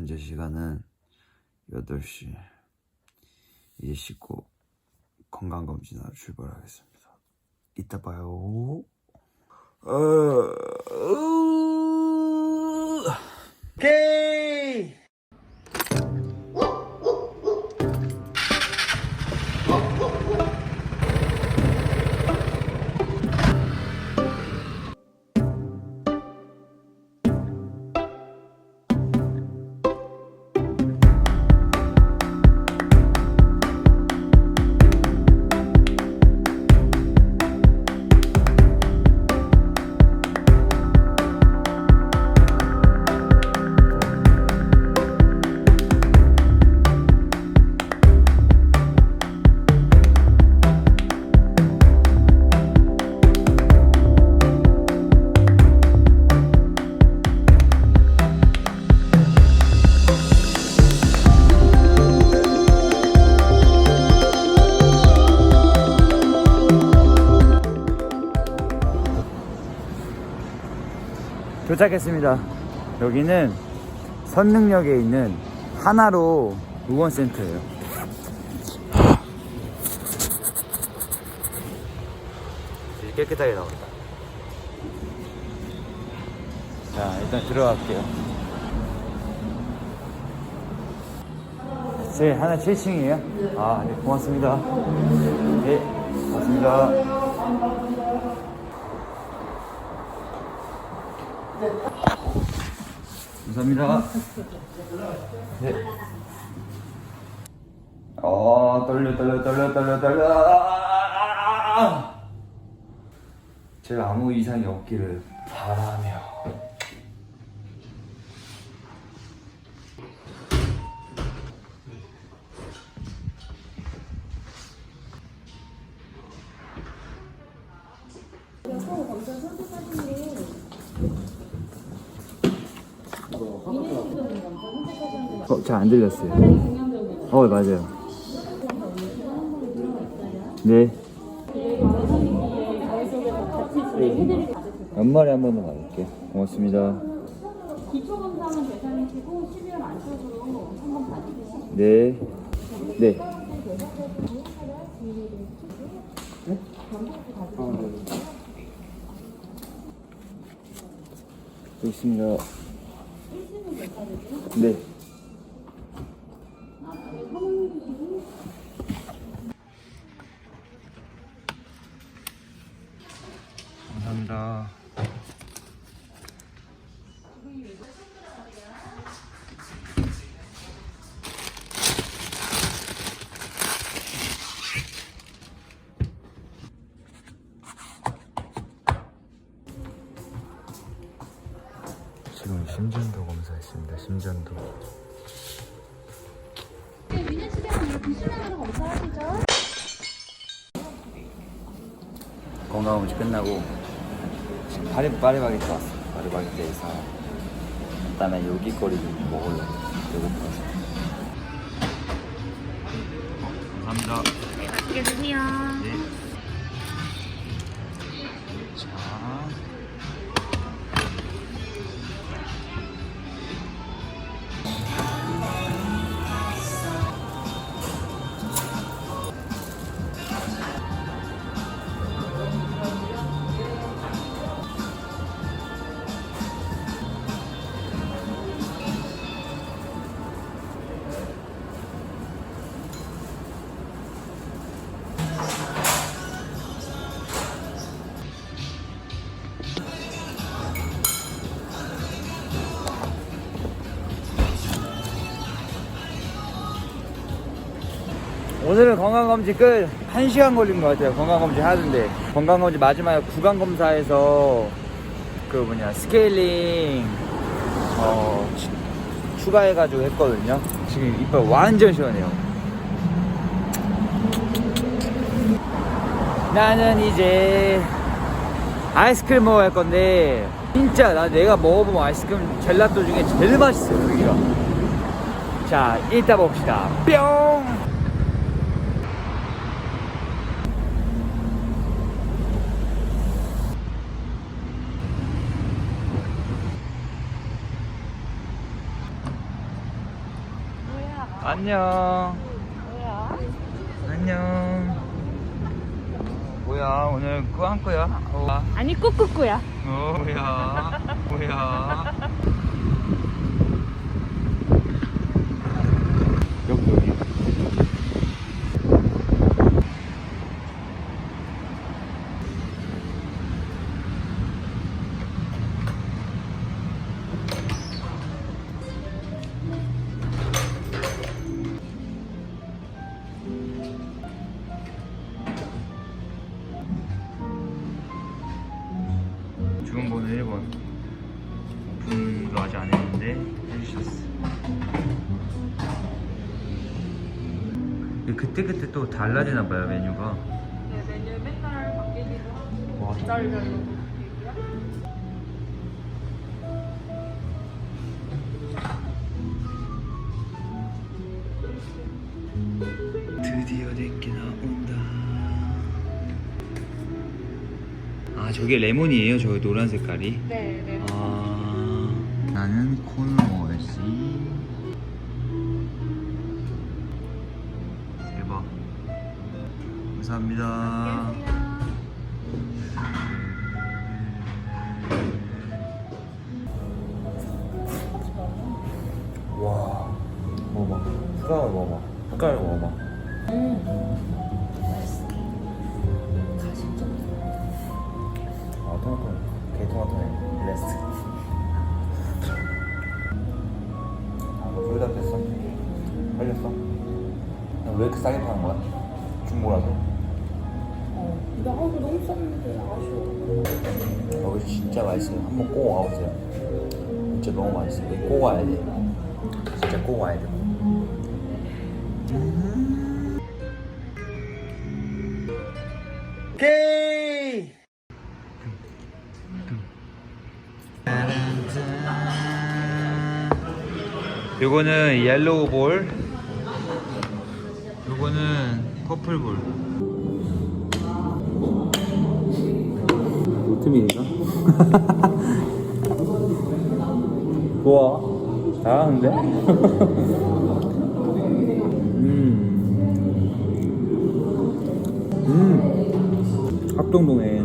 현재 시간은 8시. 이제 씻고 건강검진하러 출발하겠습니다. 이따 봐요. 어, 으, 오케이! 도착했습니다. 여기는 선릉역에 있는 하나로 의원센터예요. 되게 깨끗하게 나온다. 자, 일단 들어갈게요. 제 하나 7층이에요? 아, 네, 고맙습니다. 네, 고맙습니다. 감사합니다. 네. 어, 떨려, 떨려, 떨려, 떨려, 떨려. 아, 아, 아, 아. 제가 아무 이상이 없기를 바라며. 어, 잘 안 들렸어요. 어, 맞아요. 네. 연말에 한 번만 가볼게요. 고맙습니다. 기초검사는 대상이시고 12월 안쪽으로 한번 봐주세요. 네. 네. 여기 있습니다. 네. 검사하시죠? 건강검진 끝나고 지금 파리 파리바게트 왔어. 파리바게트에서 간단한 요기거리 좀 먹으려고 배고파서. 감사합니다. 맛있게 드세요. 오늘은 건강검진 끝. 1시간 걸린 것 같아요. 건강검진 하는데. 건강검진 마지막에 구강검사에서 그 뭐냐 스케일링 어 추- 추가해가지고 했거든요. 지금 이빨 완전 시원해요. 나는 이제 아이스크림 먹어야 할 건데 진짜 나 내가 먹어본 아이스크림 젤라또 중에 제일 맛있어요 여기가 자 이따 봅시다. 뿅 안녕. 뭐야? 안녕. 뭐야 오늘 꾸안 거야? 어, 아니 꾸꾸꾸야. 어 뭐야? 뭐야? 1번 오픈도 아직 안 했는데 해주셨어 이게 그때그때 또 달라지나 봐요 메뉴가. 네 메뉴 맨날 바뀌기도 하고 와, 계절별로 아 저게 레몬이에요 저 노란 색깔이? 네 네. 아. 나는 콘을 먹어야지 대박. 감사합니다 토마토네 레스트 아뭐 소리 다 됐어? 걸렸어? 왜 이렇게 싸게 파는 거야? 중고라서 어. 나 하고 너무 쌌는데 아쉬워. 여기 진짜 맛있어요 한번 꼭 와보세요 진짜 너무 맛있어요 꼭 와야 돼 진짜 꼭 와야 돼 오케이 요거는 옐로우 볼 요거는 퍼플 볼 오트밀인가? 좋아 잘하는데? 음. 음. 합동동에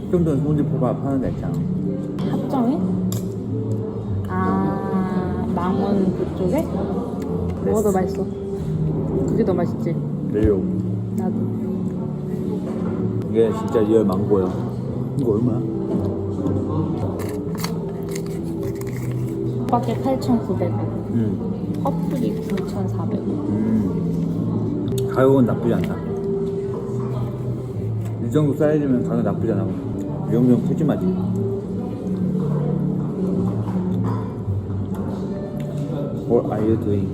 합동동에 손질포밥 파는 데 있잖아 합정이? 아 망원 그쪽에? 뭐가 더 맛있어? 그게 더 맛있지. 레오 나도. 이게 진짜 리얼 망고야 이거 얼마야? 밖에 8,900원. 음. 커플이 9,400원. 음. 가격은 나쁘지 않다 이 정도 사이즈면 가격 나쁘지 않아 이 정도면 푸짐하지 What are you doing?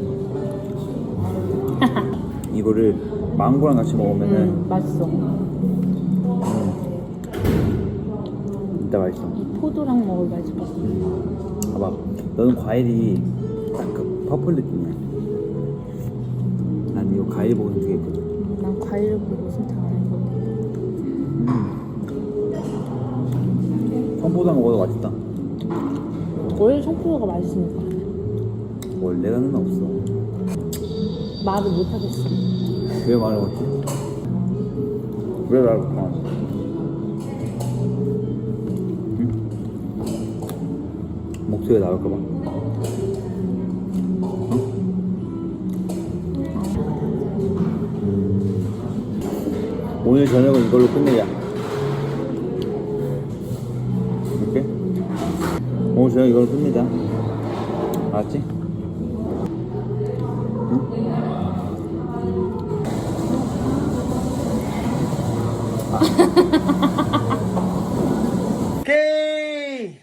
이거를 망고랑 같이 먹으면은 음, 맛있어. 진짜 맛있어 이 포도랑 먹을 맛이 맛있어. 봐봐 너는 과일이 딱 그 퍼플 느낌이야 난 이거 과일 보고 느끼겠거든 난 과일을 보고 신청 안 했거든. 음. 청포도 먹어도 맛있다 원래 청포도가 맛있으니까. 원래는 없어 말을 못 하겠어. 왜 말을 못해? 왜 말을 못하나? 응? 목소리가 나올까봐. 오늘 저녁은 이걸로 끝내자 이렇게? 오늘 저녁 이걸로 끝내자 알았지? 오케이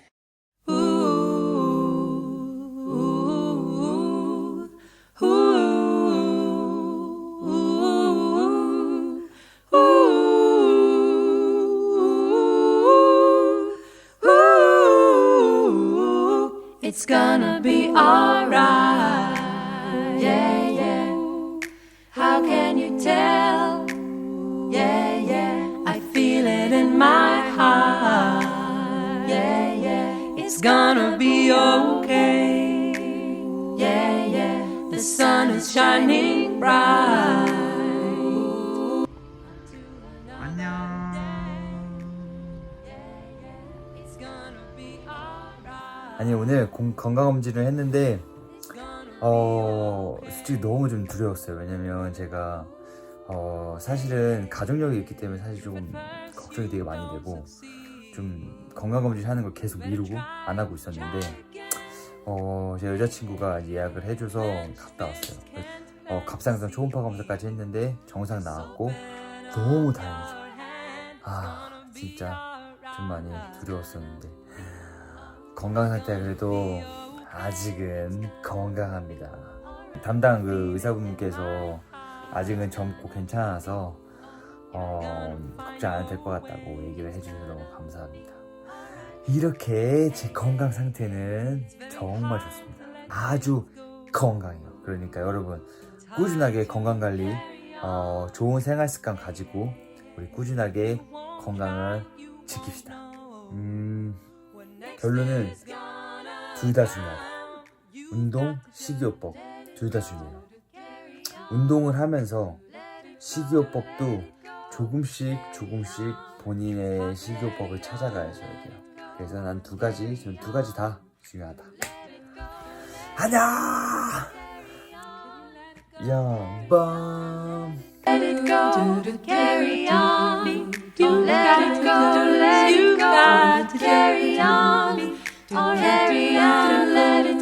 It's gonna be alright. It's gonna be okay. The sun is shining bright. 아니 오늘 공- 건강검진을 했는데 어 솔직히 너무 좀 두려웠어요 왜냐면 제가 어 사실은 가족력이 있기 때문에 사실 조금 걱정이 되게 많이 되고 좀 건강검진 하는 걸 계속 미루고 안 하고 있었는데 어 제 여자친구가 예약을 해줘서 갔다 왔어요. 어 갑상선 초음파 검사까지 했는데 정상 나왔고 너무 다행이죠. 아 진짜 좀 많이 두려웠었는데. 건강 상태가 그래도 아직은 건강합니다. 담당 그 의사분께서 아직은 젊고 괜찮아서 어, 걱정 안 해도 될 것 같다고 얘기를 해주셔서 너무 감사합니다. 이렇게 제 건강 상태는 정말 좋습니다. 아주 건강해요. 그러니까 여러분 꾸준하게 건강 관리, 어, 좋은 생활 습관 가지고 우리 꾸준하게 건강을 지킵시다. 음, 결론은 둘 다 중요하다. 운동, 식이요법 둘 다 중요해요. 운동을 하면서 식이요법도 조금씩 조금씩 본인의 식이요법을 찾아가셔야 돼요. 그래서 난 두 가지, 지금 두 가지 다 중요하다. 안녕! 양밤. Let it go to carry on. You let it go, let it go to carry on.